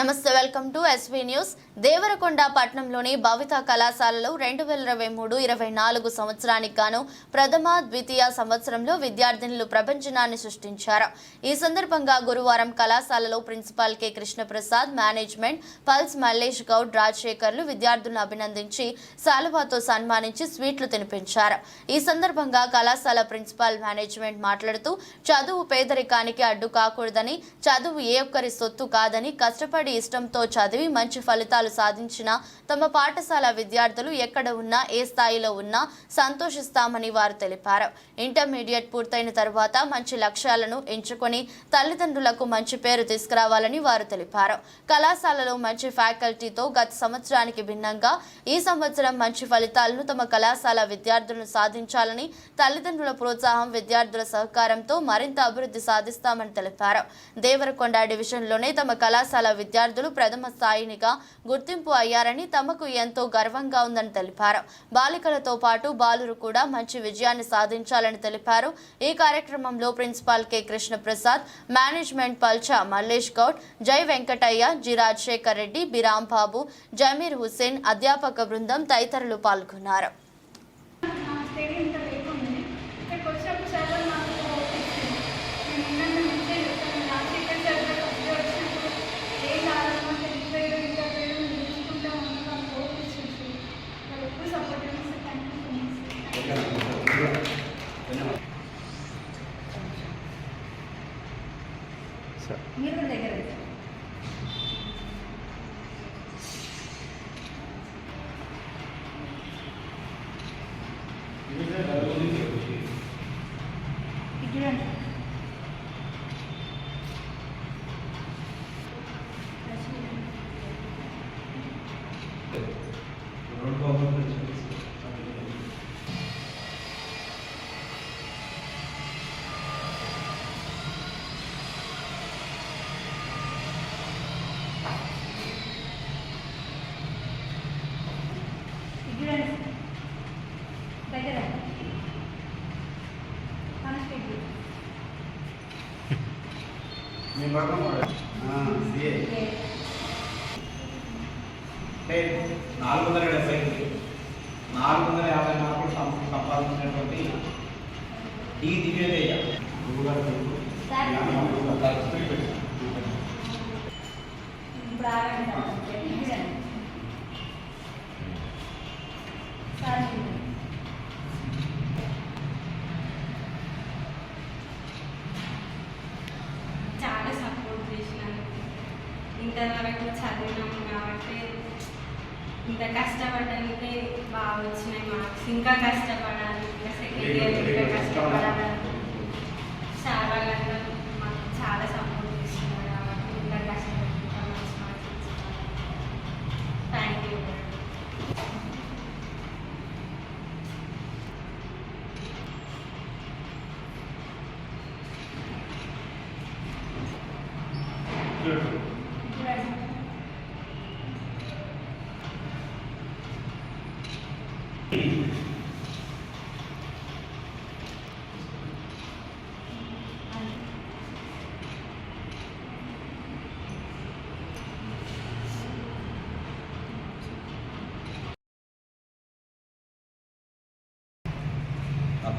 నమస్తే welcome to SV news. Devarakonda పట్టణంలోని భవిత కళాశాలలో రెండు వేల ఇరవై మూడు ఇరవై నాలుగు సంవత్సరానికి గాను ప్రథమ ద్వితీయ సంవత్సరంలో విద్యార్థినులు ప్రపంచనాన్ని సృష్టించారు. ఈ సందర్భంగా గురువారం కళాశాలలో ప్రిన్సిపాల్ కె. కృష్ణప్రసాద్ మేనేజ్మెంట్ పల్స్ మల్లేష్ గౌడ్ రాజశేఖర్లు విద్యార్థులను అభినందించి శాలువాతో సన్మానించి స్వీట్లు తినిపించారు. ఈ సందర్భంగా కళాశాల ప్రిన్సిపాల్ మేనేజ్మెంట్ మాట్లాడుతూ చదువు పేదరికానికి అడ్డు కాకూడదని చదువు ఏ ఒక్కరి సొత్తు కాదని కష్టపడి ఇష్టంతో చదివి మంచి ఫలితాలు సాధించిన తమ పాఠశాల విద్యార్థులు ఎక్కడ ఉన్నా ఏ స్థాయిలో ఉన్నా సంతోషిస్తామని వారు తెలిపారు. ఇంటర్మీడియట్ పూర్తయిన తర్వాత మంచి లక్ష్యాలను ఎంచుకొని తల్లిదండ్రులకు మంచి పేరు తీసుకురావాలని వారు తెలిపారు. కళాశాలలో మంచి ఫ్యాకల్టీతో గత సంవత్సరానికి భిన్నంగా ఈ సంవత్సరం మంచి ఫలితాలను తమ కళాశాల విద్యార్థులను సాధించాలని తల్లిదండ్రుల ప్రోత్సాహం విద్యార్థుల సహకారంతో మరింత అభివృద్ధి సాధిస్తామని తెలిపారు. దేవరకొండ డివిజన్లోనే తమ కళాశాల విద్యార్థులు విద్యార్థులు ప్రథమ స్థాయినిగా గుర్తింపు అయ్యారని తమకు ఎంతో గర్వంగా ఉందని తెలిపారు. బాలికలతో పాటు బాలురు కూడా మంచి విజయాన్ని సాధించాలని తెలిపారు. ఈ కార్యక్రమంలో principal K. Krishnaprasad management Palcha Mallesh Goud Jai Venkataiah G. Rajasekhar Reddy Biram Babu Jameer Hussain అధ్యాపక బృందం తదితరులు పాల్గొన్నారు. 그냥 మీ పక్కన సిఏ. అంటే నాలుగు వందల డెబ్బై నాలుగు వందల యాభై మార్కులు సంపాదించినటువంటి డి. సార్. గురుగారు ఇంతవరకు చదివినాము కాబట్టి ఇంత కష్టపడడానికి బాగా వచ్చినాయి మార్క్స్ ఇంకా కష్టపడాలి ఇంకా సెకండ్ ఇయర్ ఇంకా కష్టపడాలి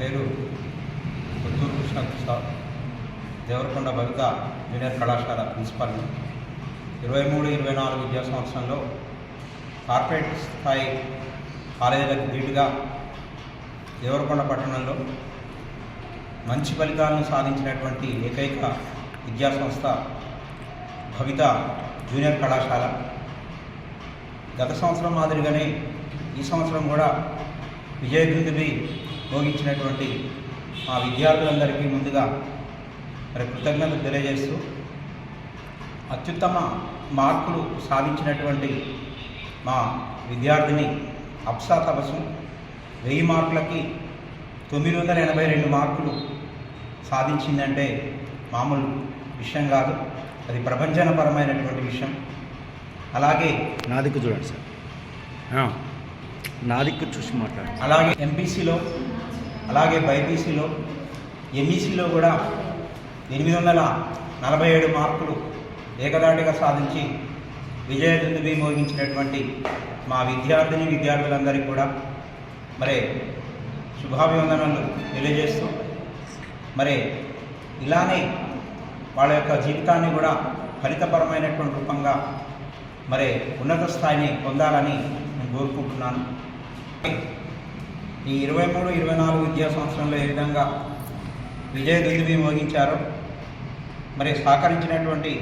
పేరు పుత్తూరు కృష్ణ దేవరకొండ భవిత జూనియర్ కళాశాల ప్రిన్సిపల్. ఇరవై మూడు ఇరవై నాలుగు విద్యా సంవత్సరంలో కార్పొరేట్ స్థాయి కాలేజీలకు ధీటుగా దేవరకొండ పట్టణంలో మంచి ఫలితాలను సాధించినటువంటి ఏకైక విద్యా సంస్థ భవిత జూనియర్ కళాశాల. గత సంవత్సరం మాదిరిగానే ఈ సంవత్సరం కూడా విజయదుందుబి మోగించినటువంటి మా విద్యార్థులందరికీ ముందుగా మరి కృతజ్ఞతలు తెలియజేస్తూ అత్యుత్తమ మార్కులు సాధించినటువంటి మా విద్యార్థిని అప్సా తపస్సు వెయ్యి మార్కులకి తొమ్మిది వందల ఎనభై రెండు మార్కులు సాధించిందంటే మామూలు విషయం కాదు. అది ప్రపంచనపరమైనటువంటి విషయం. అలాగే నా దిక్కు చూడండి సార్. నా దిక్కు చూసి మాట్లాడండి అలాగే ఎంపీసీలో అలాగే బైపీసీలో ఎంఈసీలో కూడా ఎనిమిది వందల నలభై ఏడు మార్కులు ఏకదాటిగా సాధించి విజయదుందుబి మోగించినటువంటి మా విద్యార్థిని విద్యార్థులందరికీ కూడా మరి శుభాభివందనలు తెలియజేస్తూ మరి ఇలానే వాళ్ళ యొక్క జీవితాన్ని కూడా ఫలితపరమైనటువంటి రూపంగా మరి ఉన్నత స్థాయిని పొందాలని నేను కోరుకుంటున్నాను. ఈ ఇరవై మూడు ఇరవై నాలుగు విద్యా సంవత్సరంలో ఏ విధంగా విజయ దుందుబి మోగించారో మరి సహకరించినటువంటి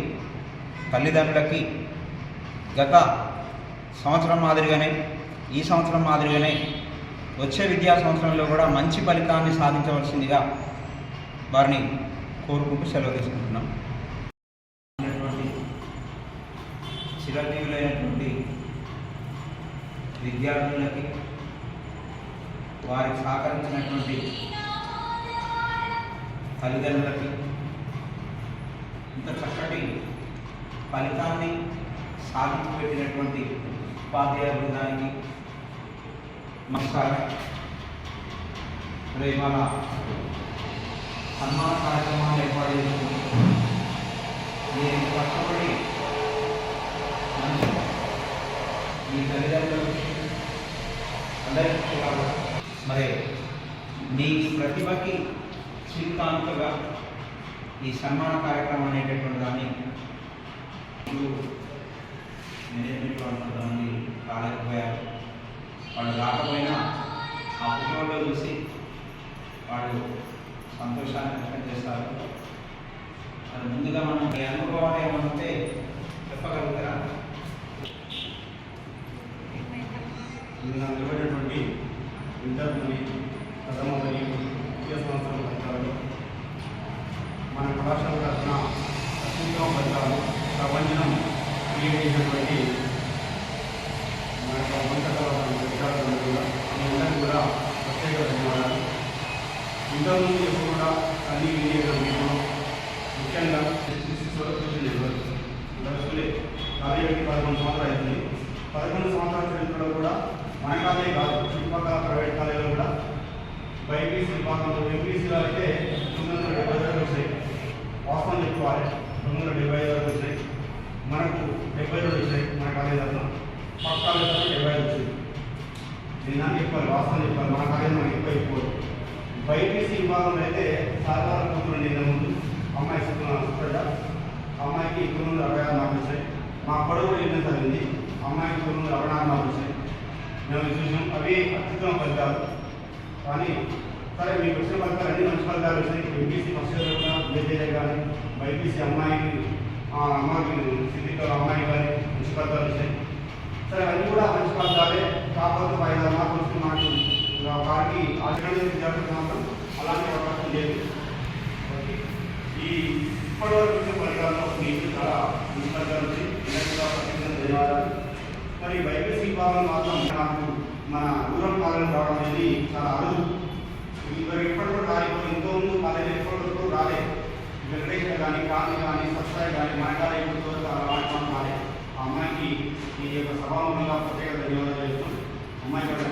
తల్లిదండ్రులకి గత సంవత్సరం మాదిరిగానే ఈ సంవత్సరం మాదిరిగానే వచ్చే విద్యా సంవత్సరంలో కూడా మంచి ఫలితాన్ని సాధించవలసిందిగా వారిని కోరుకుంటూ సెలవు తీసుకుంటున్నాం. చిరంజీవులైనటువంటి విద్యార్థులకి వారికి సహకరించినటువంటి తల్లిదండ్రులకి ఇంత చక్కటి ఫలితాన్ని సాధించి పెట్టినటువంటి ఉపాధ్యాయ బృందానికి నమస్కారం. రేపు మన సన్మాన కార్యక్రమాలు ఏర్పాటు చేసుకుంటున్నాం మీరు ఇంత కష్టపడి మంచి మీ తల్లిదండ్రులకి అందరికీ కూడా మరి మీ ప్రతిభకి చిరుకానుకగా ఈ సన్మాన కార్యక్రమం అనేటటువంటి దాన్ని ఇప్పుడు మేనేజ్మెంట్ వాళ్ళు కొంతమంది రాలేకపోయారు వాళ్ళు రాకపోయినా ఆ ఫోటోలో చూసి వాళ్ళు సంతోషాన్ని వ్యక్తం చేస్తారు. అది ముందుగా మనం మీ అనుభవాలు ఏమంటే చెప్పగలుగుతారా నిన్న నిర్వహించినటువంటి విద్యార్థులని ప్రథమ మరియు ద్వితీయ సంవత్సరం ఫలితాలు మన కళాశాల తరఫున అత్యుత్తమ ఫలితాలు ప్రపంచం క్రియేట్ మన వంటకాల కూడా అందరికీ కూడా ప్రత్యేక ధన్యవాదాలు. ఇంతకుముందు ఎప్పుడు కూడా అన్ని వినియోగం ముఖ్యంగా సిక్స్ పదకొండు సంవత్సరాలు అవుతుంది పదకొండు సంవత్సరాల చరిత్రలో కూడా మన కాలేజీ కాదు చుట్టుపక్కల ప్రైవేట్ కాలేజీలో కూడా బైపీసీ విభాగంలో ఎంపీసీలో అయితే తొమ్మిది వందల డెబ్బై వరకు వచ్చాయి. వాస్తవం చెప్పుకోవాలి తొమ్మిది వందల డెబ్బై ఐదు వరకు వచ్చాయి. మనకు డెబ్బై రెండు వచ్చాయి మన కాలేజీలో తరఫున పక్క కాలేజీ డెబ్బై ఐదు వచ్చాయి. నేను చెప్పాలి వాస్తవం చెప్పాలి మన కాలేజీ మనకి ఎక్కువ ఎక్కువ. బైపీసీ విభాగంలో అయితే సాధారణ కూతురు నిన్న ముందు. అమ్మాయి సుప్రజ. అమ్మాయికి తొమ్మిది నుండి అరవై ఆరు మార్కులు వచ్చాయి. మా పొడవు ఎన్నో చదివింది అమ్మాయికి తొమ్మిది నుండి అరవై నాలుగు మార్కులు వచ్చాయి. మేము చూసాం అవి అత్యుత్తమ ఫలితాలు. కానీ సరే మీకు వచ్చిన ఫలితాలు అన్ని మంచి ఫలితాలు వచ్చాయి. ఎంపీసీ ఫస్ట్ ఇయర్ కానీ బైపీసీ అమ్మాయికి ఆ అమ్మాయికి సిద్ధితో అమ్మాయి గారి మంచి ఫలితాలు వచ్చాయి సరే అన్నీ కూడా మంచి ఫలితాలే కాకపోతే ఒక ఐదు ఆరు మార్కులు వస్తే మాకు వారికి ఆచరణ విద్యార్థులు మాత్రం అలాంటి అవకాశం లేదు. ఓకే. ఈ ఇప్పటివరకు వచ్చిన ఫలితాల్లో మీకు చాలా మంచి ఫలితాలు ధన్యవాదాలు మరి బైపీసీ భాగం మాత్రం నాకు మన దూరం కాలం రావడం అనేది చాలా అరుదు ఇద్దరు ఇప్పటి కూడా రాలేదు ఎంతో ముందు కాలేజీ ఎప్పటి వరకు రాలేదు వెంకటేశ్వర కానీ కాంతి కానీ సత్సాయి కానీ మన కాలేజీ ఇప్పటి వరకు ఆ అమ్మాయికి ఈ యొక్క సభాముఖంగా ప్రత్యేక ధన్యవాదాలు చేస్తున్నాం అమ్మాయి పడిన